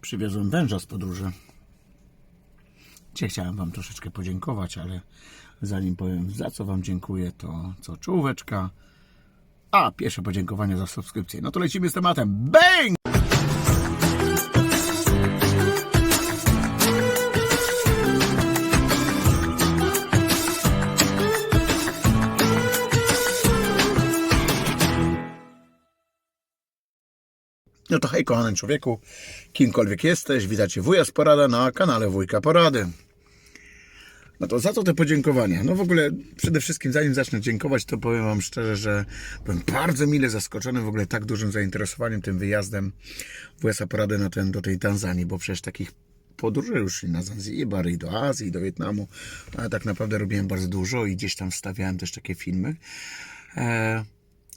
Przywiozłem węża z podróży. Chciałem Wam troszeczkę podziękować, ale zanim powiem za co Wam dziękuję, to co czołóweczka. A, pierwsze podziękowanie za subskrypcję. No to lecimy z tematem. Bang! No to hej kochany człowieku, kimkolwiek jesteś, witajcie wuja z porada na kanale Wujka Porady. No to za co te podziękowania? No w ogóle przede wszystkim zanim zacznę dziękować, to powiem Wam szczerze, że byłem bardzo mile zaskoczony w ogóle tak dużym zainteresowaniem tym wyjazdem z porady na ten, do tej Tanzanii, bo przecież takich podróży już i na Zanzibar, i do Azji, i do Wietnamu, tak naprawdę robiłem bardzo dużo i gdzieś tam wstawiałem też takie filmy. E,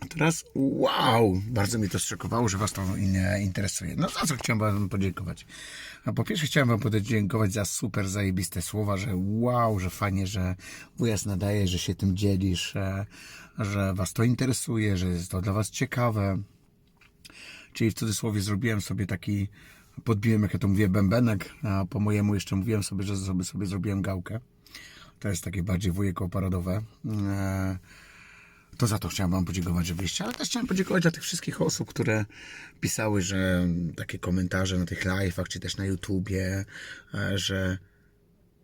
teraz, wow, bardzo mnie to zszokowało, że Was to in- interesuje. No za co chciałem Wam podziękować? A po pierwsze chciałem Wam podziękować za super zajebiste słowa, że wow, że fajnie, że wujas nadaje, że się tym dzielisz, że, że Was to interesuje, że jest to dla Was ciekawe. Czyli w cudzysłowie zrobiłem sobie taki, podbiłem, jak ja to mówię, bębenek, a po mojemu jeszcze mówiłem sobie, że sobie, sobie zrobiłem gałkę. To jest takie bardziej wujeko paradowe. Eee, to za to chciałem Wam podziękować, że ale też chciałem podziękować dla tych wszystkich osób, które pisały, że takie komentarze na tych live'ach, czy też na YouTubie, e, że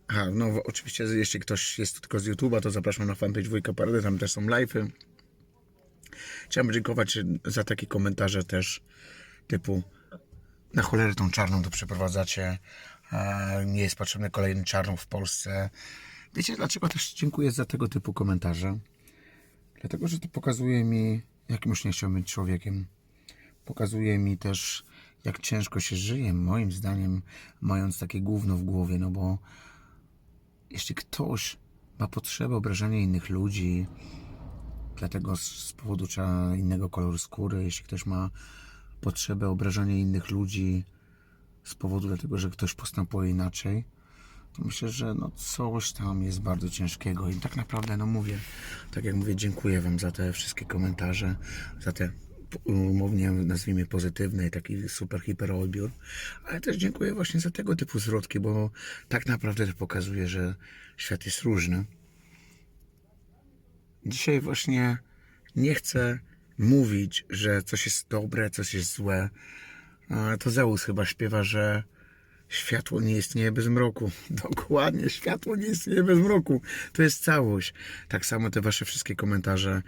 Aha, no oczywiście jeśli ktoś jest tylko z YouTube'a, to zapraszam na fanpage Wujka Parady, tam też są live'y. Chciałem podziękować za takie komentarze też typu na cholerę tą czarną to przeprowadzacie, e, nie jest potrzebny kolejny czarną w Polsce. Wiecie dlaczego też dziękuję za tego typu komentarze? Dlatego, że to pokazuje mi, jakim już nie chciałbym być człowiekiem. Pokazuje mi też, jak ciężko się żyje, moim zdaniem, mając takie gówno w głowie, no bo jeśli ktoś ma potrzebę obrażania innych ludzi, dlatego z, powodu innego koloru skóry, jeśli ktoś ma potrzebę obrażania innych ludzi z powodu dlatego, że ktoś postępuje inaczej, to myślę, że no coś tam jest bardzo ciężkiego i tak naprawdę, no mówię, tak jak mówię, dziękuję Wam za te wszystkie komentarze, za te umownie nazwijmy pozytywne i taki super hiper odbiór, ale też dziękuję właśnie za tego typu zwrotki, bo tak naprawdę to pokazuje, że świat jest różny. Dzisiaj właśnie nie chcę mówić, że coś jest dobre, coś jest złe. To Zeus chyba śpiewa, że Światło nie istnieje bez mroku. Dokładnie, światło nie istnieje bez mroku. To jest całość. Tak samo te wasze wszystkie komentarze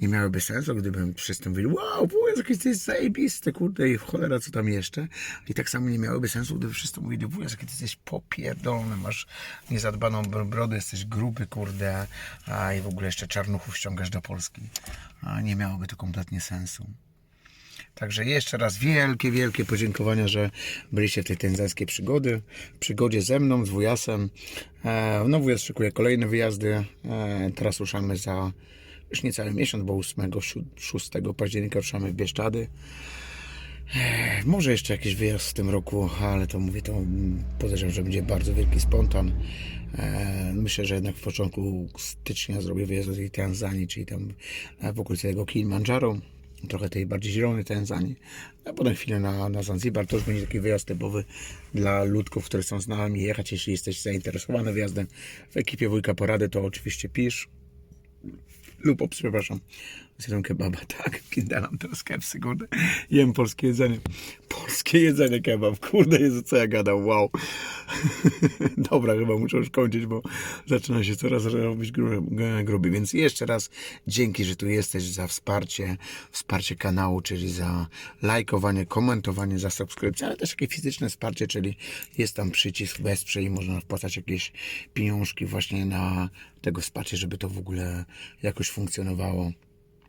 nie miałyby sensu, gdybym wszyscy mówili, wow, wujas, jakiś ty jest zajebisty, kurde, i cholera, co tam jeszcze. I tak samo nie miałyby sensu, gdyby wszyscy mówili, wujas, jaki ty jesteś popierdolony, masz niezadbaną br- brodę, jesteś gruby, kurde, a i w ogóle jeszcze czarnuchów ściągasz do Polski. A nie miałoby to kompletnie sensu. Także jeszcze raz wielkie, wielkie podziękowania, że byliście w tej tanzańskiej przygody, przygodzie ze mną, z wujasem. E, no wujas szykuje kolejne wyjazdy. E, teraz ruszamy za już niecały miesiąc, bo 8, 6 października ruszamy w Bieszczady. E, może jeszcze jakiś wyjazd w tym roku, ale to mówię, to podejrzewam, że będzie bardzo wielki spontan. Myślę, że jednak w początku stycznia zrobię wyjazd do tej Tanzanii, czyli tam w okolicy tego Kilimandżaro trochę tej bardziej zielonej Tanzanii, a potem chwilę na, na Zanzibar. To już będzie taki wyjazd typowy dla ludków, które chcą z nami jechać. Jeśli jesteś zainteresowany wyjazdem w ekipie Wujka Porady, to oczywiście pisz lub, przepraszam, zjadłem kebaba, tak, pindalam teraz kepsy, kurde, jem polskie jedzenie, polskie jedzenie kebab, kurde, Jezu, co ja gadam, wow. Dobra, chyba muszę już kończyć, bo zaczyna się coraz robić gru, gruby, więc jeszcze raz dzięki, że tu jesteś, za wsparcie, wsparcie kanału, czyli za lajkowanie, komentowanie, za subskrypcję, ale też takie fizyczne wsparcie, czyli jest tam przycisk wesprze i można wpłacać jakieś pieniążki właśnie na tego wsparcie, żeby to w ogóle jakoś funkcjonowało.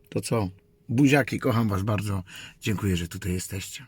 To co? Buziaki, kocham Was bardzo. Dziękuję, że tutaj jesteście.